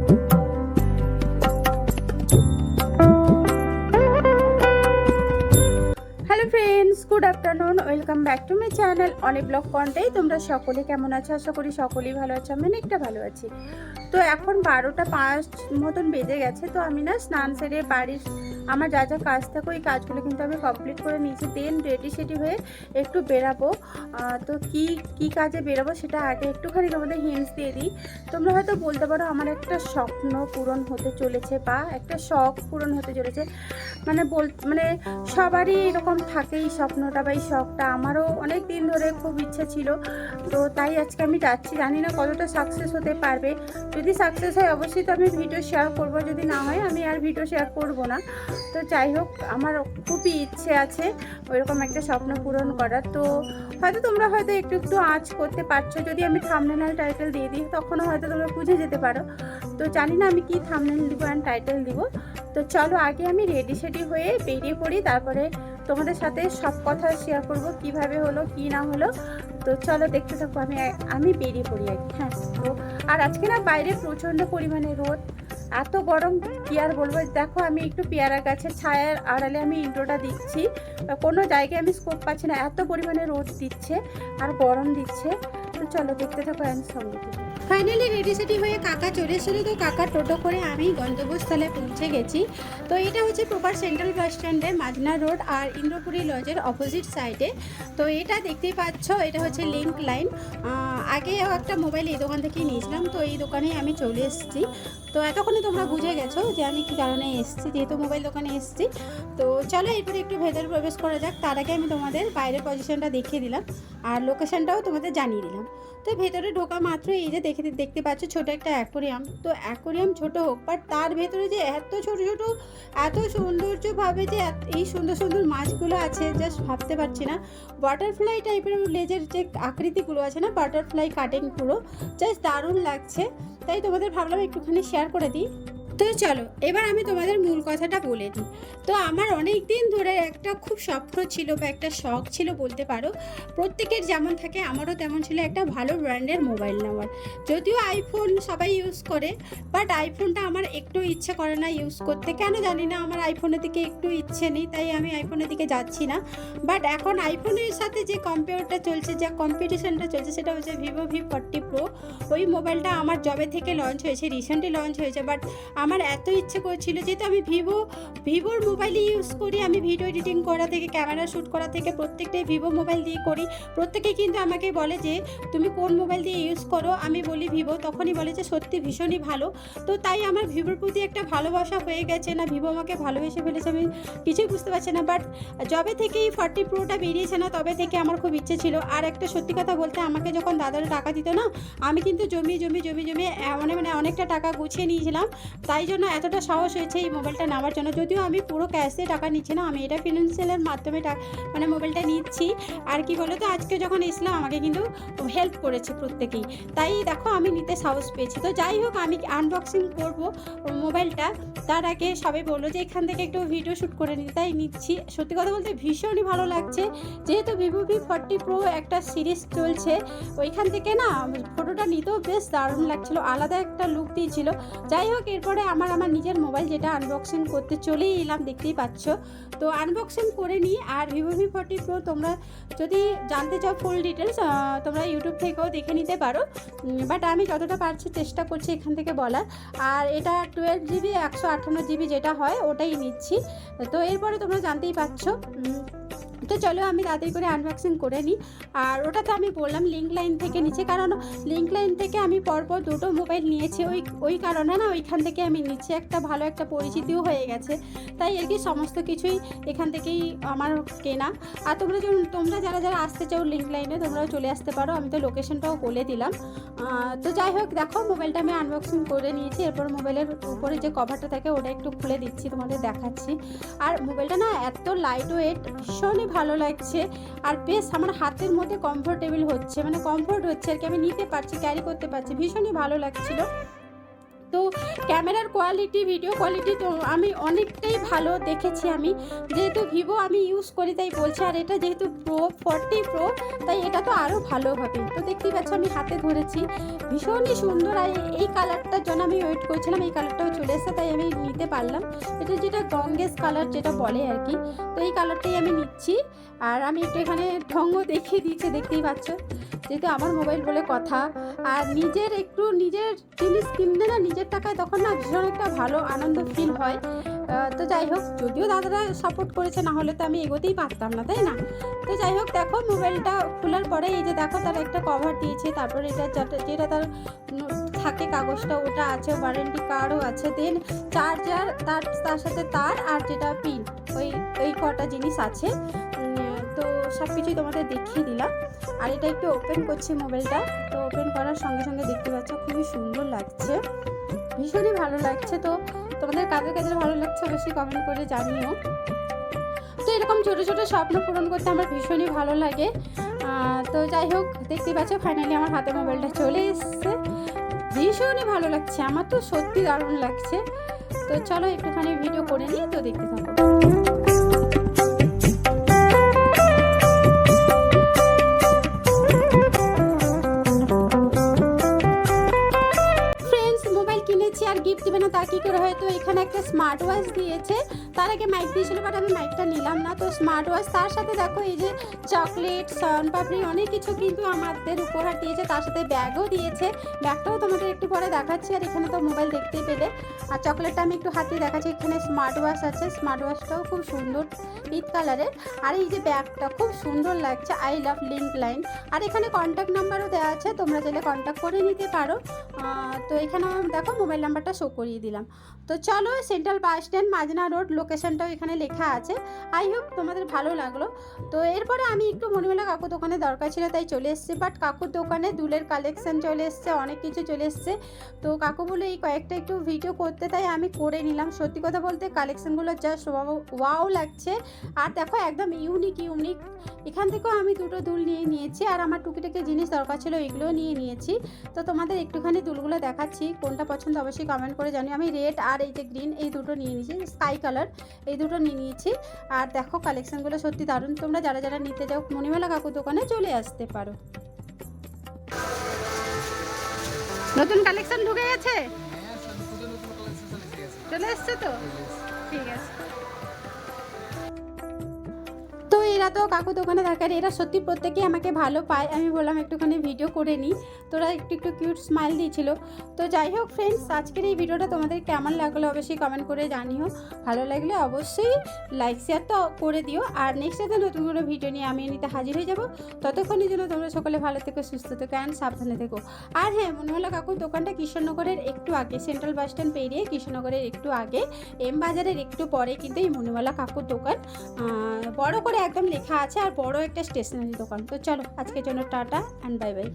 you afternoon welcome back to my channel অনেক blog কন্টেই তোমরা সকলে কেমন আছো? আশা করি সকলেই ভালো আছো, আমি অনেকটা ভালো আছি। তো এখন বারোটা পাঁচ মতন বেজে গেছে, তো আমি না স্নান সেরে বাড়ির আমার যা যা কাজ থাকে, ওই কাজগুলো কিন্তু আমি কমপ্লিট করে নিয়েছি। দেন রেডি সেডি হয়ে একটু বেরাবো। তো কি কি কাজে বেরাবো সেটা আগে একটুখানি তোমাদের হিন্টস দিয়ে দিই। তোমরা হয়তো বলতে পারো, আমার একটা স্বপ্ন পূরণ হতে চলেছে বা একটা শখ পূরণ হতে চলেছে। মানে বল মানে সবারই এরকম থাকে এই এই শখটা আমারও অনেক দিন ধরে খুব ইচ্ছে ছিল। তো তাই আজকে আমি যাচ্ছি। জানি না কতটা সাকসেস হতে পারবে। যদি সাকসেস হয় অবশ্যই তো আমি ভিডিও শেয়ার করব। যদি না হয় আমি আর ভিডিও শেয়ার করব না। তো যাই হোক, আমার খুবই ইচ্ছে আছে ওইরকম একটা স্বপ্ন পূরণ করার। তো হয়তো তোমরা হয়তো একটু একটু আঁচ করতে পারছ। যদি আমি থামনেল টাইটেল দিয়ে দিই, তখনও হয়তো তোমরা বুঝে যেতে পারো। তো জানি না আমি কি থামনেল দিব অ্যান্ড টাইটেল দিব। তো চলো আগে আমি রেডি সেডি হয়ে বেরিয়ে পড়ি। তারপরে তোমাদের সাথে সব কথা শেয়ার করব, কীভাবে হলো, কি না হলো। তো চলো দেখতে থাকো, আমি আমি বেরিয়ে পড়ি আর কি। হ্যাঁ তো আর আজকে না বাইরে প্রচণ্ড পরিমাণে রোদ, এত গরম, কি আর বলব? দেখো আমি একটু পেয়ারা গাছের ছায়ার আড়ালে আমি ইন্ট্রোটা দিচ্ছি। কোনো জায়গায় আমি স্কোপ পাচ্ছি না, এত পরিমাণে রোদ দিচ্ছে আর গরম দিচ্ছে। তো চলো দেখতে থাকো, আমি সঙ্গে ফাইনালি রেডি সেডি হয়ে কাকা চলে এসেছিল। তো কাকা টোটো করে আমি গন্তব্যস্থলে পৌঁছে গেছি। তো এটা হচ্ছে প্রপার সেন্ট্রাল বাস স্ট্যান্ডের মাজনা রোড আর ইন্দ্রপুরী লজের অপোজিট সাইডে তো এটা দেখতেই পাচ্ছ, এটা হচ্ছে লিঙ্ক লাইন আগেও একটা মোবাইল এই দোকান থেকেই নিয়েছিলাম, তো এই দোকানেই আমি চলে এসেছি। তো এতক্ষণে তোমরা বুঝে গেছো যে আমি কী কারণে এসেছি, যেহেতু মোবাইল দোকানে এসেছি। তো চলো এরপরে একটু ভেতরে প্রবেশ করা যাক। তার আগে আমি তোমাদের বাইরের পজিশনটা দেখিয়ে দিলাম, আর লোকেশনটাও তোমাদের জানিয়ে দিলাম। তো ভেতরে ঢোকা মাত্র এই যে দেখে দেখতে পাচ্ছ ছোট একটা অ্যাকোরিয়াম। তো অ্যাকোরিয়াম ছোট হোক বাট তার ভেতরে যে এত ছোট ছোট, এত সৌন্দর্যভাবে যে এই সুন্দর সুন্দর মাছগুলো আছে জাস্ট ভাবতে পারছি না। বাটারফ্লাই টাইপের লেজের যে আকৃতিগুলো আছে না বাটারফ্লাই কাটিংগুলো জাস্ট দারুণ লাগছে। তাই তোমাদের ভাবলাম একটুখানি শেয়ার করে দিই। তো চলো, এবার আমি তোমাদের মূল কথাটা বলে দিই। তো আমার অনেক দিন ধরে একটা খুব স্বপ্ন ছিল বা একটা শখ ছিল বলতে পারো। প্রত্যেকের যেমন থাকে, আমারও তেমন ছিল একটা ভালো ব্র্যান্ডের মোবাইল নেওয়ার। যদিও আইফোন সবাই ইউজ করে বাট আইফোনটা আমার একটু ইচ্ছে করে না ইউজ করতে। কেন জানি না, আমার আইফোনের দিকে একটু ইচ্ছে নেই, তাই আমি আইফোনের দিকে যাচ্ছি না। বাট এখন আইফোনের সাথে যে কম্পেয়ারটা চলছে, যে কম্পিটিশনটা চলছে, সেটা হচ্ছে ভিভো ভি ফর্টি প্রো ওই মোবাইলটা আমার জবে থেকে লঞ্চ হয়েছে রিসেন্টলি লঞ্চ হয়েছে বাট আমার এত ইচ্ছে করছিল যেহেতু আমি ভিভো, ভিভোর মোবাইলই ইউজ করি। আমি ভিডিও এডিটিং করা থেকে ক্যামেরা শ্যুট করা থেকে, প্রত্যেকটাই ভিভো মোবাইল দিয়ে করি। প্রত্যেকেই কিন্তু আমাকে বলে যে, তুমি কোন মোবাইল দিয়ে ইউজ করো? আমি বলি, ভিভো। তখনই বলে যে, সত্যি ভীষণই ভালো। তো তাই আমার ভিভোর প্রতি একটা ভালোবাসা হয়ে গেছে না, ভিভো আমাকে ভালোবেসে ফেলেছে আমি কিছুই বুঝতে পারছি না। বাট যবে থেকেই ফর্টি প্রোটা বেরিয়েছে না, তবে থেকে আমার খুব ইচ্ছে ছিল। আর একটা সত্যি কথা বলতে, আমাকে যখন দাদারা টাকা দিত না, আমি কিন্তু জমি জমি জমি জমি মানে মানে অনেকটা টাকা গুছিয়ে নিয়েছিলাম। তাই জন্য এতটা সাহস হয়েছে এই মোবাইলটা নেওয়ার জন্য। যদিও আমি পুরো ক্যাশ টাকা নিচ্ছি না, আমি এটা ফিনান্সিয়ালের মাধ্যমে মানে মোবাইলটা নিচ্ছি। আর কি বলো তো আজকে যখন এসলাম আমাকে কিন্তু হেল্প করেছে প্রত্যেকেই। তাই দেখো, আমি নিতে সাহস পেয়েছি। তো যাই হোক, আমি আনবক্সিং করব মোবাইলটা। তার আগে সবাই বলল যে, এখান থেকে একটু ভিডিও শ্যুট করে নিতে। তাই নিচ্ছি। সত্যি কথা বলতে ভীষণই ভালো লাগছে। যেহেতু ভিভো ভি ফর্টি প্রো একটা সিরিজ চলছে, ওইখান থেকে না ফটোটা নিতেও বেশ দারুণ লাগছিল। আলাদা একটা লুক দিয়েছিল। যাই হোক, এরপরে আমার আমার নিজের মোবাইল যেটা আনবক্সিং করতে চলেই এলাম, দেখতেই পাচ্ছ। তো আনবক্সিং করে নিই, আর ভিভো ভি ফর্টি প্রো তোমরা যদি জানতে চাও ফুল ডিটেলস তোমরা ইউটিউব থেকেও দেখে নিতে পারো। বাট আমি যতটা পারছি চেষ্টা করছি এখান থেকে বলার। আর এটা টুয়েলভ জিবি একশো আটান্ন জিবি যেটা হয়, ওটাই নিচ্ছি। তো এরপরে তোমরা জানতেই পারছ চলো আমি তাড়াতাড়ি করে আনবক্সিং করে নিই। আর ওটা তো আমি বললাম লিঙ্ক লাইন থেকে নিচ্ছি কারণ লিঙ্ক লাইন থেকে আমি পরপর দুটো মোবাইল নিয়েছি। ওই ওই কারণে না ওইখান থেকে আমি নিচ্ছি। একটা ভালো একটা পরিচিতিও হয়ে গেছে। তাই আর কি সমস্ত কিছুই এখান থেকেই আমার কেনা। আর তোমরা যখন, তোমরা যারা যারা আসতে চাও লিঙ্ক লাইনে তোমরাও চলে আসতে পারো। আমি তো লোকেশনটাও বলে দিলাম। তো যাই হোক, দেখো মোবাইলটা আমি আনবক্সিং করে নিয়েছি। এরপর মোবাইলের উপরে যে কভারটা থাকে, ওটা একটু খুলে দিচ্ছি, তোমাদের দেখাচ্ছি। আর মোবাইলটা না এত লাইট ওয়েট ভীষণই ভালো লাগছে। আর বেশ আমার হাতের মধ্যে কমফোর্টেবল হচ্ছে। মানে কমফোর্ট হচ্ছে আর কি। আমি নিতে পারছি ক্যারি করতে পারছি। ভীষণই ভালো লাগছিল। তো ক্যামেরার কোয়ালিটি ভিডিও কোয়ালিটি তো আমি অনেকটাই ভালো দেখেছি আমি। যেহেতু ভিভো আমি ইউজ করি, তাই বলছি। আর এটা যেহেতু প্রো ফর্টি প্রো তাই এটা তো আরও ভালো হবে। তো দেখতেই পাচ্ছ আমি হাতে ধরেছি। ভীষণই সুন্দর। আর এই কালারটার জন্য আমি ওয়েট করছিলাম, এই কালারটাও চলে এসেছে, তাই আমি নিতে পারলাম। এটা যেটা গঙ্গেস কালার যেটা বলে আর কি, তো এই কালারটাই আমি নিচ্ছি। আর আমি একটু এখানে ঢঙ্গ দেখিয়ে দিয়েছে দেখতেই পাচ্ছ। যেহেতু আমার মোবাইল বলে কথা, আর নিজের একটু নিজের জিনিস কিনলে না নিজের টাকায় তখন না ভীষণ একটা ভালো আনন্দ ফিল হয়। তো যাই হোক, যদিও দাদারা সাপোর্ট করেছে, না হলে তো আমি এগোতেই পারতাম না, তাই না? তো যাই হোক, দেখো মোবাইলটা খোলার পরে এই যে দেখো তার একটা কভার দিয়েছে, তারপর এটা যেটা- তার থাকে কাগজটা, ওটা আছে ওয়ারেন্টি কার্ডও আছে দেন চার্জার তার তার সাথে তার আর যেটা পিন ওই ওই কটা জিনিস আছে। সব কিছুই তোমাদের দেখিয়ে দিলাম। আর এটা একটু ওপেন করছি মোবাইলটা। তো ওপেন করার সঙ্গে সঙ্গে দেখতে পাচ্ছ, খুবই সুন্দর লাগছে। ভীষণই ভালো লাগছে। তো তোমাদের কাদের কাদের ভালো লাগছে অবশ্যই কমেন্ট করে জানিও। তো এরকম ছোটো ছোটো স্বপ্ন পূরণ করতে আমার ভীষণই ভালো লাগে। তো যাই হোক দেখতেই পাচ্ছ ফাইনালি আমার হাতে মোবাইলটা চলে এসছে। ভীষণই ভালো লাগছে। আমার তো সত্যি দারুণ লাগছে। তো চলো একটুখানি ভিডিও করে নিই, তো দেখতে থাকো। গিফট দেবে না তা কী করে? হয়তো এখানে একটা স্মার্ট ওয়াচ দিয়েছে। তার আগে মাইক দিয়েছিল বাট আমি মাইকটা নিলাম না। তো স্মার্ট ওয়াচ তার সাথে দেখো এই যে চকলেট সন পাপড়ি অনেক কিছু কিন্তু আমাদের উপহার দিয়েছে। তার সাথে ব্যাগও দিয়েছে। ব্যাগটাও তোমাদের একটু পরে দেখাচ্ছি, আর এখানে তো মোবাইল দেখতেই পেলে। আর চকলেটটা আমি একটু হাতে দেখাচ্ছি, এখানে স্মার্ট ওয়াচ আছে। স্মার্ট ওয়াচটাও খুব সুন্দর পিট কালারের আর এই যে ব্যাগটা খুব সুন্দর লাগছে আই লাভ লিঙ্ক লাইন আর এখানে কন্ট্যাক্ট নাম্বারও দেওয়া আছে, তোমরা চাইলে কন্ট্যাক্ট করে নিতে পারো। তো এখানে দেখো মোবাইল নাম্বারটা শো করিয়ে দিলাম। তো চলো central bus stand Majna road লোকেশনটাও এখানে লেখা আছে। আই হোপ তোমাদের ভালো লাগল। তো এরপরে আমি একটু মণিমেলা কাকুর দোকানে দরকার ছিল, তাই চলে এসেছি। বাট কাকুর দোকানে দুলের কালেকশন চলে এসছে, অনেক কিছু চলে এসছে। তো কাকু বলে এই কয়েকটা একটু ভিডিও করতে। তাই আমি করে নিলাম। সত্যি কথা বলতে কালেকশনগুলো জাস্ট ওয়াও লাগছে। আর দেখো, একদম ইউনিক ইউনিক এখান থেকেও আমি দুটো দুল নিয়ে নিয়েছি। আর আমার টুকিটাকি জিনিস দরকার ছিল, এগুলোও নিয়ে নিয়েছি। তো তোমাদের একটুখানি দুলগুলো দেখাচ্ছি, কোনটা পছন্দ অবশ্যই কমেন্ট করে জানি আমি রেড আর এই যে গ্রিন এই দুটো নিয়ে নিয়েছি। স্কাই কালার এই দুটো নিয়ে নিয়েছি। আর দেখো কালেকশানগুলো সত্যি দারুণ। তোমরা যারা যারা নিতে যাও মণিমেলা কাকু দোকানে চলে আসতে পারো। নতুন কালেকশন ঢুকে গেছে? চলে এসছে। তো? ঠিক আছে। এরা তো কাকু দোকানে থাকার এরা সত্যি প্রত্যেকেই আমাকে ভালো পায়। আমি বললাম, একটুখানি ভিডিও করে নিই তোরা একটু একটু কিউট স্মাইল দিয়েছিল। তো যাই হোক ফ্রেন্ডস আজকের এই ভিডিওটা তোমাদের কেমন লাগল অবশ্যই কমেন্ট করে জানিও। ভালো লাগলে অবশ্যই লাইক শেয়ার তো করে দিও। আর নেক্সট ডেতে নতুন কোনো ভিডিও নিয়ে আমি নিতে হাজির হয়ে যাব। ততক্ষণের জন্য তোমরা সকলে ভালো থেকো, সুস্থ থেকো অ্যান্ড সাবধানে থেকো। আর হ্যাঁ মনে হলো কাকুর দোকানটা কৃষ্ণনগরের একটু আগে সেন্ট্রাল বাস স্ট্যান্ড পেরিয়ে কৃষ্ণনগরের একটু আগে এম বাজারের একটু পরে কিন্তু এই মণিমালা কাকুর দোকান বড় করে একদম লেখা আছে আর বড় একটা স্টেশনারি দোকান। তো চলো, আজকের জন্য টাটা অ্যান্ড বাই বাই